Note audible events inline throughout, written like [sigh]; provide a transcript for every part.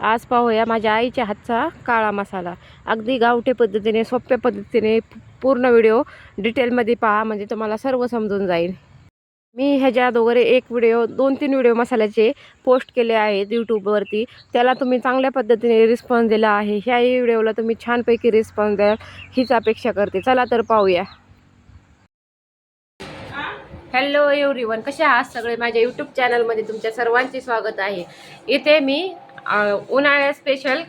आज पाहूया माझ्या आईच्या हातचा काळा मसाला. अगदी गावठी पद्धतीने सोप्या पद्धतीने पूर्ण व्हिडिओ डिटेलमध्ये पहा म्हणजे तुम्हाला सर्व समजून जाईल. मी ह्याच्या अगोदर एक व्हिडिओ दोन तीन व्हिडिओ मसाल्याचे पोस्ट केले आहेत यूट्यूबवरती त्याला तुम्ही चांगल्या पद्धतीने रिस्पॉन्स दिला आहे. ह्याही व्हिडिओला तुम्ही छानपैकी रिस्पॉन्स द्याल हीच अपेक्षा करते. चला तर पाहूया. हॅलो एव्हरीवन कसे आहात सगळे? माझ्या यूट्यूब चॅनलमध्ये तुमच्या सर्वांचे स्वागत आहे. इथे मी उन्हाळ्या उन्हाळ्यात स्पेशल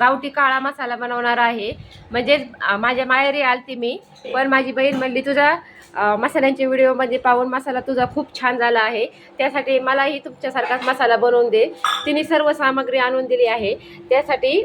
गावठी काळा मसाला बनवणार आहे. म्हणजेच माझ्या माहेरी आलती मी पण माझी बहीण म्हणली तुझा मसाल्यांचे मसाल्यांच्या व्हिडिओमध्ये पाहून मसाला तुझा खूप छान झाला आहे. त्यासाठी मलाही तुमच्यासारखाच मसाला बनवून दे. तिने सर्व सामग्री आणून दिली आहे. त्यासाठी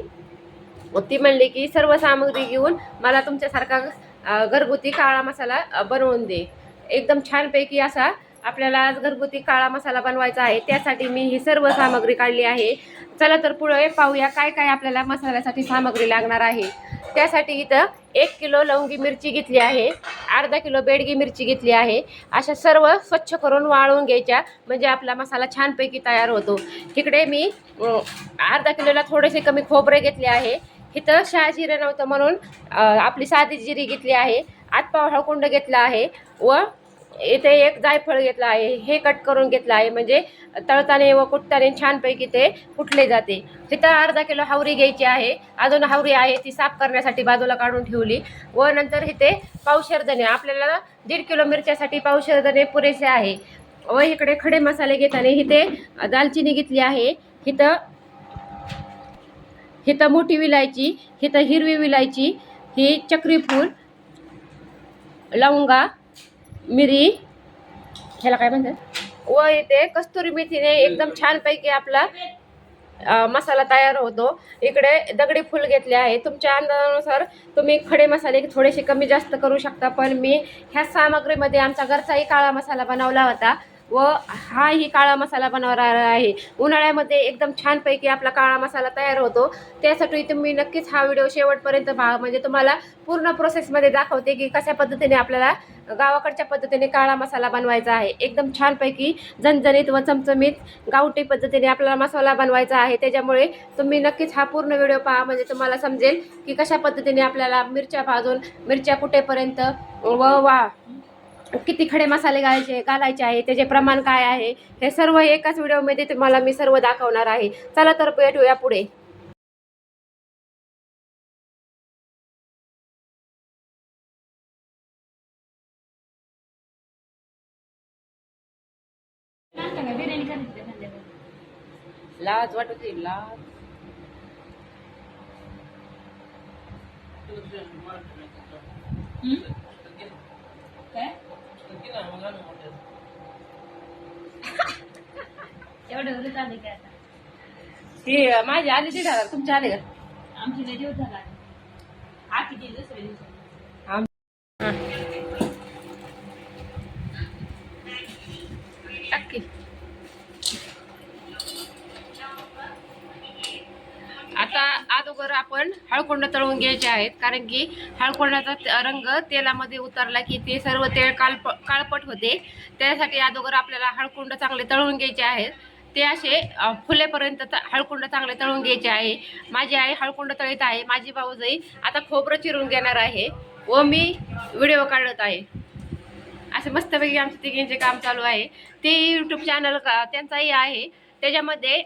ती म्हणली की सर्व सामग्री घेऊन मला तुमच्यासारखा घरगुती काळा मसाला बनवून दे. एकदम छानपैकी असा आपल्याला आज घरगुती काळा मसाला बनवायचा आहे. त्यासाठी मी ही सर्व सामग्री काढली आहे. चला तर पुढे पाहूया काय काय आपल्याला मसाल्यासाठी सामग्री लागणार आहे. त्यासाठी इथं एक किलो लवंगी मिरची घेतली आहे. अर्धा किलो बेडगी मिरची घेतली आहे. अशा सर्व स्वच्छ करून वाळवून घ्यायच्या. म्हणजे आपला मसाला छानपैकी तयार होतो. तिकडे मी अर्धा किलोला थोडेसे कमी खोबरे घेतले आहे. इथं शहा नव्हतं म्हणून आपली साधी जिरी घेतली आहे. आतपाव हळकुंड घेतला आहे व इथे एक जायफळ घेतला आहे हे कट करून घेतलं आहे. म्हणजे तळताने व कुटताने छानपैकी ते कुटले जाते. तिथं अर्धा किलो हावरी घ्यायची आहे. अजून हावरी आहे ती साफ करण्यासाठी बाजूला काढून ठेवली. व नंतर इथे पावशेरदणे आपल्याला दीड किलो मिरच्यासाठी पावशेरदणे पुरेसे आहे. व इकडे खडे मसाले घेताना इथे दालचिनी घेतली आहे. इथं हिथं मोठी विलायची हिथं हिरवी विलायची ही चक्रीफूल लवंगा मिरी. ह्याला काय म्हणतात? व इथे कस्तुरी मेथीने एकदम छानपैकी आपला मसाला तयार होतो. इकडे दगडी फुल घेतले आहे. तुमच्या अंदाजानुसार तुम्ही खडे मसाले थोडेसे कमी जास्त करू शकता पण मी ह्या सामग्रीमध्ये आमचा घरचाही काळा मसाला बनवला होता. व हाही काळा मसाला बनवणार आहे. उन्हाळ्यामध्ये एकदम छानपैकी आपला काळा मसाला तयार होतो. त्यासाठी तुम्ही नक्कीच हा व्हिडिओ शेवटपर्यंत पहा. म्हणजे तुम्हाला पूर्ण प्रोसेसमध्ये दाखवते की कशा पद्धतीने आपल्याला गावाकडच्या पद्धतीने काळा मसाला बनवायचा आहे. एकदम छानपैकी झणझणीत व चमचमीत गावठी पद्धतीने आपल्याला मसाला बनवायचा आहे. त्याच्यामुळे तुम्ही नक्कीच हा पूर्ण व्हिडिओ पहा. म्हणजे तुम्हाला समजेल की कशा पद्धतीने आपल्याला मिरच्या भाजून मिरच्या कुठेपर्यंत व वा किती खडे मसाले घालायचे घालायचे आहे त्याचे प्रमाण काय आहे हे सर्व एकाच व्हिडिओमध्ये तुम्हाला मी सर्व दाखवणार आहे. चला तर भेटूया पुढे. लाज वाटत लाज. [laughs] एवढं उलट आले काय आता? हे माझे आले दीड हजार तुमचे आले का? आमची लय दिवस झाला आ किती दुसऱ्या दिवशी टाकी आता तर आपण हळकुंड तळून घ्यायचे आहेत. कारण की हळकोंडाचा रंग तेलामध्ये उतरला की ते सर्व तेल काळप काळपट होते. त्यासाठी अगोदर आपल्याला हळकुंड चांगले तळून घ्यायचे आहेत. ते असे फुलेपर्यंत त- हळकुंड चांगले तळून घ्यायचे आहे. माझी आई हळकुंड तळीत आहे. माझी भाऊजाई आता खोबरं चिरून घेणार आहे व मी व्हिडिओ काढत आहे. असे मस्तपैकी आमचे तिघींचे काम चालू आहे. ते यूट्यूब चॅनल का त्यांचाही आहे. त्याच्यामध्ये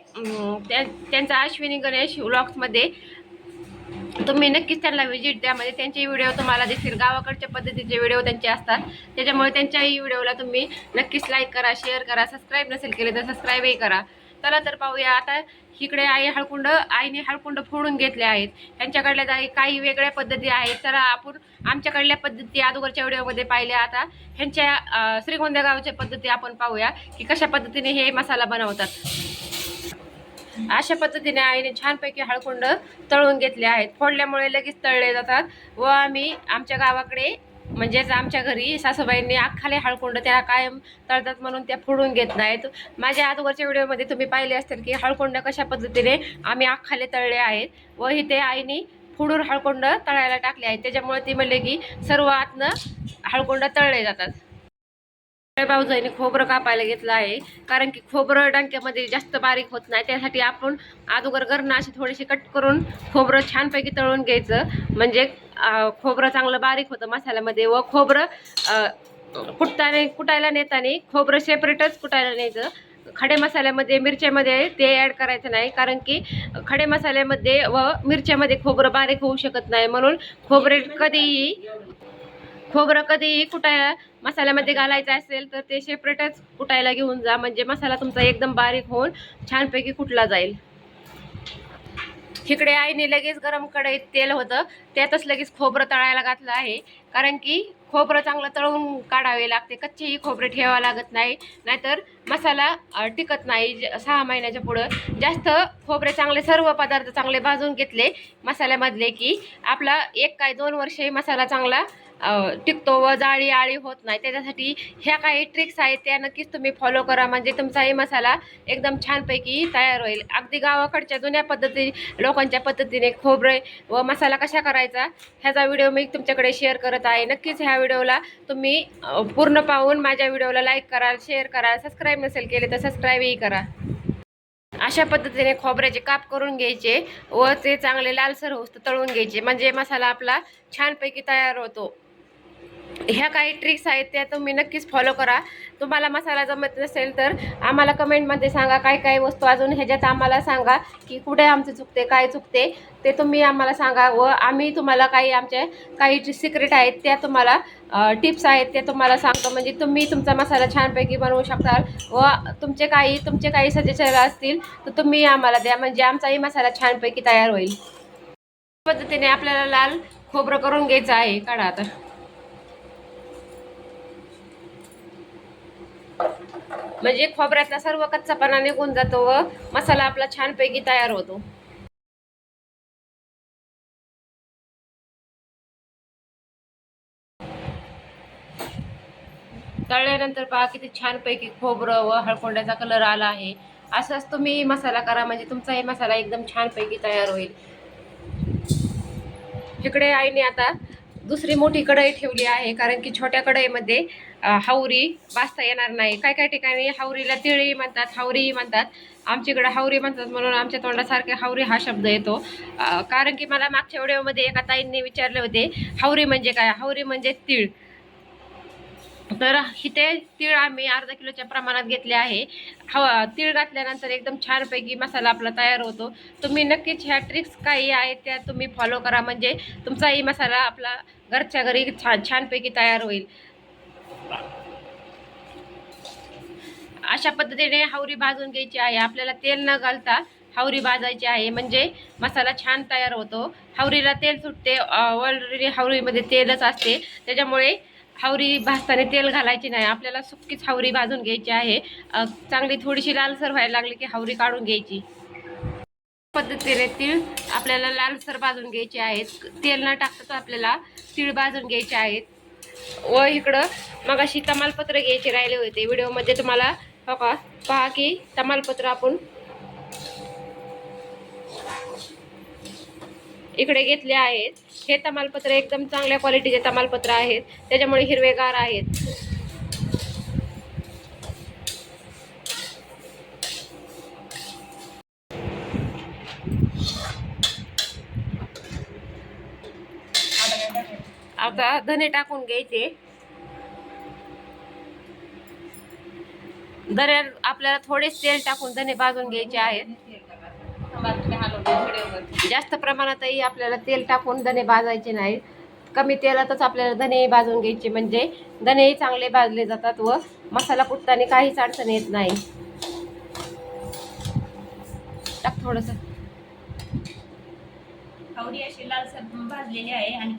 त्यांचा अश्विनी गणेश व्लॉग्समध्ये तुम्ही नक्कीच त्यांना व्हिजिट द्या. म्हणजे त्यांचे व्हिडिओ तुम्हाला दिसतील. गावाकडच्या पद्धतीचे व्हिडिओ त्यांचे असतात. त्याच्यामुळे त्यांच्याही व्हिडिओला तुम्ही नक्कीच लाईक करा शेअर करा सबस्क्राईब नसेल केले तर सबस्क्राईबही करा. चला तर पाहूया. आता इकडे आई हळकुंड आईने हळकुंड फोडून घेतले आहेत. त्यांच्याकडल्या काही काही वेगळ्या पद्धती आहेत. तर आपण आमच्याकडल्या पद्धती अगोदरच्या व्हिडिओमध्ये पाहिल्या. आता ह्यांच्या अं, श्रीगोंदा गावच्या पद्धती आपण पाहूया की कशा पद्धतीने हे मसाला बनवतात. अशा पद्धतीने आईने छानपैकी हळकुंड तळून घेतले आहेत. फोडल्यामुळे लगेच तळले जातात व आम्ही आमच्या गावाकडे म्हणजेच आमच्या घरी सासूबाईंनी अख्खाले हळकुंड त्या कायम तळतात म्हणून त्या फोडून घेत नाहीत. माझ्या अगोदरच्या व्हिडिओमध्ये तुम्ही पाहिले असतील की हळकुंड कशा पद्धतीने आम्ही अख्खाले तळले आहेत व इथे आईने फोडून हळकुंड तळायला टाकले आहेत. त्याच्यामुळे ती म्हणले की सर्व आतनं हळकुंड तळले जातात. भाऊजाईने खोबरं कापायला घेतलं आहे. कारण की खोबरं डंक्यामध्ये जास्त बारीक होत नाही. त्यासाठी आपण अगोदर गरणं अशी थोडीशी कट करून खोबरं छानपैकी तळून घ्यायचं. म्हणजे खोबरं चांगलं बारीक होतं मसाल्यामध्ये व खोबरं कुटताने कुटायला नेताना खोबरं सेपरेटच कुटायला न्यायचं. खडे मसाल्यामध्ये मिरच्यामध्ये ते ॲड करायचं नाही. कारण की खडे मसाल्यामध्ये व मिरच्यामध्ये खोबरं बारीक होऊ शकत नाही. म्हणून खोबरे कधीही खोबरं कधीही कुटायला मसाल्यामध्ये घालायचं असेल तर ते सेपरेटच कुटायला घेऊन जा. म्हणजे मसाला तुमचा एकदम बारीक होऊन छानपैकी कुटला जाईल. इकडे आईने लगेच गरम कढईत तेल होतं. त्यातच लगेच खोबरं तळायला घातलं आहे. कारण की खोबरं चांगलं तळून काढावे लागते. कच्चेही खोबरे ठेवावं लागत नाही. नाहीतर मसाला टिकत नाही. ज- सहा महिन्याच्या पुढं जास्त खोबरे चांगले सर्व पदार्थ चांगले भाजून घेतले मसाल्यामधले की आपला एक काय दोन वर्षे मसाला चांगला टिकतो व जाळी आळी होत नाही. त्याच्यासाठी ह्या काही ट्रिक्स आहेत त्या नक्कीच तुम्ही फॉलो करा. म्हणजे तुमचाही मसाला एकदम छानपैकी तयार होईल. अगदी गावाकडच्या जुन्या पद्धती लोकांच्या पद्धतीने खोबरे व मसाला कशा करायचा ह्याचा व्हिडिओ मी तुमच्याकडे शेअर करत आहे. नक्कीच ह्या व्हिडिओला तुम्ही पूर्ण पाहून माझ्या व्हिडिओला लाईक करा शेअर करा सबस्क्राईब नसेल केले तर सबस्क्राईबही करा. अशा पद्धतीने खोबऱ्याचे काप करून घ्यायचे व ते चांगले लालसर होस्त तळून घ्यायचे. म्हणजे मसाला आपला छानपैकी तयार होतो. ह्या काही ट्रिक्स आहेत त्या तुम्ही नक्कीच फॉलो करा. तुम्हाला मसाला जमत नसेल तर आम्हाला कमेंटमध्ये सांगा काय काय वस्तू अजून ह्याच्यात आम्हाला सांगा की कुठे आमचं चुकते काय चुकते ते तुम्ही आम्हाला सांगा व आम्ही तुम्हाला काही आमच्या काही सिक्रेट आहेत त्या तुम्हाला टिप्स आहेत त्या तुम्हाला सांगतो. म्हणजे तुम्ही तुमचा मसाला छानपैकी बनवू शकता व तुमचे काही तुमचे काही सजेशन असतील तर तुम्ही आम्हाला द्या. म्हणजे आमचाही मसाला छानपैकी तयार होईल. पद्धतीने आपल्याला लाल खोबरं करून घ्यायचं आहे. काढा आता. म्हणजे खोबऱ्यातला सर्व कच्चापणा निघून जातो व मसाला आपला छानपैकी तयार होतो. तळल्यानंतर पहा किती छानपैकी खोबरं व हळकोंड्याचा कलर आला आहे. असाच तुम्ही मसाला करा म्हणजे तुमचाही मसाला एकदम छानपैकी तयार होईल. इकडे आईने आता दुसरी मोठी कढई ठेवली आहे कारण की छोट्या कढईमध्ये हावरी भाजता येणार नाही. काय काय ठिकाणी हावरीला तिळी म्हणतात हावरीही म्हणतात. आमच्याकडे हावरी म्हणतात म्हणून आमच्या तोंडासारखे हावरी हा शब्द येतो. कारण की मला मागच्या व्हिडिओमध्ये एका ताईंनी विचारले होते हावरी म्हणजे काय? हावरी म्हणजे तीळ. तर इथे तीळ आम्ही अर्धा किलोच्या प्रमाणात घेतले आहे. हवा तीळ घातल्यानंतर एकदम छानपैकी मसाला आपला तयार होतो. तुम्ही नक्कीच ह्या ट्रिक्स काही आहेत त्या तुम्ही फॉलो करा. म्हणजे तुमचाही मसाला आपला घरच्या घरी छान छानपैकी तयार होईल. अशा पद्धतीने हावरी भाजून घ्यायची आहे. आपल्याला तेल न घालता हावरी भाजायची आहे. म्हणजे मसाला छान तयार होतो. हावरीला तेल सुटते. ऑलरेडी हावरीमध्ये तेलच असते. त्याच्यामुळे हावरी भाजताना तेल घालायची नाही. आपल्याला सुक्कीच हावरी भाजून घ्यायची आहे. चांगली थोडीशी लालसर व्हायला लागली की हावरी काढून घ्यायची. पद्धतीने तीळ आपल्याला लालसर भाजून घ्यायचे आहेत. तेल न टाकताच आपल्याला तीळ भाजून घ्यायचे आहेत. व इकडं मग अशी तमालपत्र घ्यायचे राहिले होते. व्हिडिओमध्ये तुम्हाला हो का? पहा की तमालपत्र आपण इकडे घेतले आहेत. हे तमालपत्र एकदम चांगल्या क्वालिटीचे तमालपत्र आहेत. त्याच्यामुळे हिरवेगार आहेत. आता धने टाकून घ्यायचे. धने आपल्याला थोडेच तेल टाकून धने भाजून घ्यायचे आहेत. जास्त प्रमाणातही आपल्याला तेल टाकून धने भाजायचे नाहीत कमी तेलातच आपल्याला धने भाजून घ्यायचे म्हणजे धनेही चांगले भाजले जातात व मसाला कुटताना काहीच अडचण येत नाही. टाक थोडस. भाजलेली आहे आणि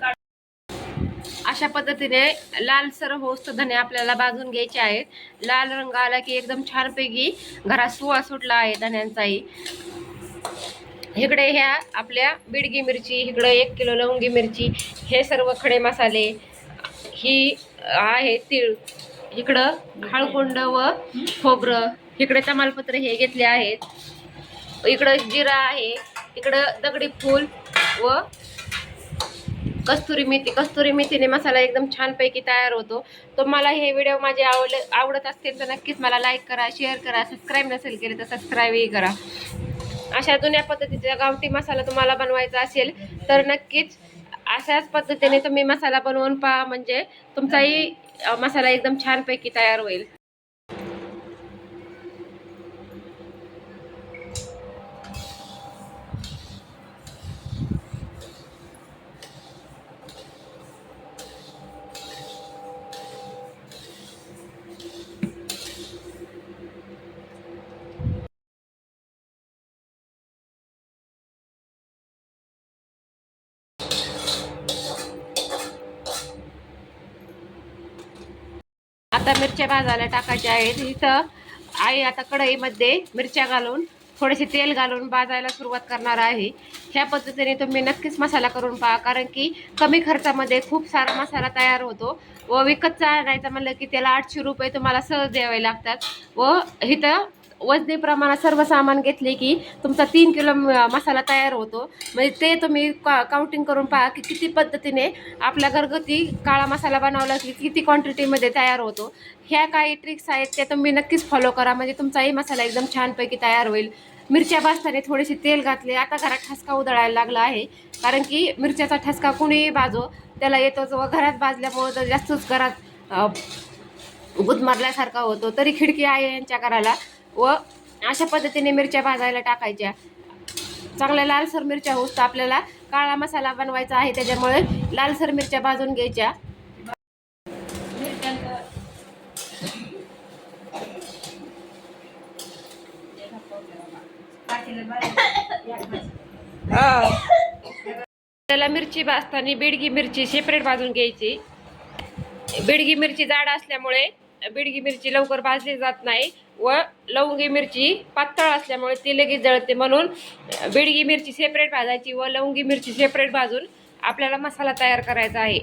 अशा पद्धतीने लालसर होस्त धने आपल्याला भाजून घ्यायचे आहेत. लाल रंग आला की एकदम छानपैकी घरात सुवा सुटला आहे धन्यांचाही. इकडे ह्या आपल्या बिडगी मिरची इकडं एक किलो लवंगी मिरची हे सर्व खडे मसाले ही आहे तीळ. इकडं हळकुंड व खोबरं इकडे तमालपत्र हे घेतले आहेत. इकडं जिरा आहे इकडं दगडी फूल व कस्तुरी मेथी कस्तुरी मेथीने मसाला एकदम छानपैकी तयार होतो. तुम्हाला हे व्हिडिओ माझे आवड आवडत असतील तर नक्कीच मला लाईक करा शेअर करा सबस्क्राईब नसेल केले तर सबस्क्राईबही करा. अशा जुन्या पद्धतीचा गावठी मसाला तुम्हाला बनवायचा असेल तर नक्कीच अशाच पद्धतीने तुम्ही मसाला बनवून पहा. म्हणजे तुमचाही मसाला एकदम छानपैकी तयार होईल. आता मिरच्या भाजायला टाकायच्या आहेत. इथं आई आता कढईमध्ये मिरच्या घालून थोडेसे तेल घालून भाजायला सुरुवात करणार आहे. ह्या पद्धतीने तुम्ही नक्कीच मसाला करून पहा कारण की कमी खर्चामध्ये खूप सारा मसाला तयार होतो व विकतचा आणायचा म्हणलं की त्याला आठशे रुपये तुम्हाला सहज द्यावे लागतात. व इथं वजनी प्रमाणात सर्व सामान घेतले की तुमचा तीन किलो म- मसाला तयार होतो. म्हणजे ते तुम्ही का काउंटिंग करून पहा की किती पद्धतीने आपला घरगुती काळा मसाला बनवला की किती क्वांटिटीमध्ये तयार होतो. ह्या काही ट्रिक्स आहेत त्या तुम्ही नक्कीच फॉलो करा. म्हणजे तुमचाही मसाला एकदम छानपैकी तयार होईल. मिरच्या भाजताना थोडेसे तेल घातले. आता घरात ठसका उधळायला लागला आहे. कारण की मिरच्याचा ठसका कुणीही बाजो त्याला येतोच व घरात भाजल्यामुळं तर जास्तच घरात अं, गुदमारल्यासारखा होतो. तरी खिडकी आहे यांच्या घराला. व अशा पद्धतीने मिरच्या भाजायला टाकायच्या. चांगल्या लालसर मिरच्या होत आपल्याला काळा मसाला बनवायचा आहे त्याच्यामुळे लालसर मिरच्या भाजून घ्यायच्या. त्याला मिरची भाजताना बिडगी मिरची सेपरेट भाजून घ्यायची. बिडगी मिरची जाड असल्यामुळे बिडगी मिरची लवकर भाजली जात नाही. व लवंगी मिरची पातळ असल्यामुळे ती लगेच जळते म्हणून बिडगी मिरची सेपरेट भाजायची व लवंगी मिरची सेपरेट भाजून आपल्याला मसाला तयार करायचा आहे.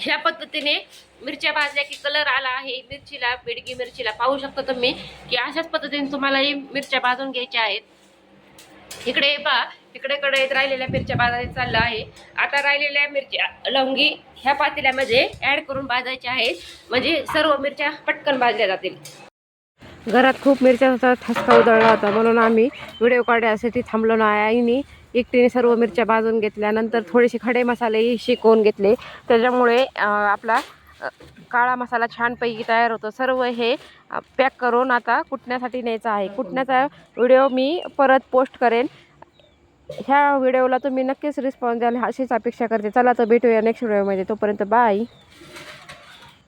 ह्या पद्धतीने मिरच्या भाजल्या की कलर आला आहे. मिरचीला बिडगी मिरचीला पाहू शकता तुम्ही की अशाच पद्धतीने तुम्हालाही मिरच्या भाजून घ्यायच्या आहेत. इकडे पहा तिकडे कडे राहिलेल्या मिरच्या भाजायला चाललं आहे. आता राहिलेल्या मिरच्या लवंगी ह्या पातेल्यामध्ये ॲड करून भाजायच्या आहेत. म्हणजे सर्व मिरच्या पटकन भाजल्या जातील. घरात खूप मिरच्याचा ठसका उधळला होता. म्हणून आम्ही व्हिडिओ काढण्यासाठी थांबलो नाही. आईनी एकटीने सर्व मिरच्या भाजून घेतल्या. नंतर थोडेसे खडे मसालेही शिकवून घेतले. त्याच्यामुळे आपला काळा मसाला छानपैकी तयार होतो. सर्व हे पॅक करून आता कुटण्यासाठी न्यायचं आहे. कुटण्याचा व्हिडिओ मी परत पोस्ट करेन. ह्या व्हिडिओला तुम्ही नक्कीच रिस्पॉन्स द्याल अशीच अपेक्षा करते. चला तर भेटूया नेक्स्ट व्हिडिओमध्ये. तोपर्यंत बाय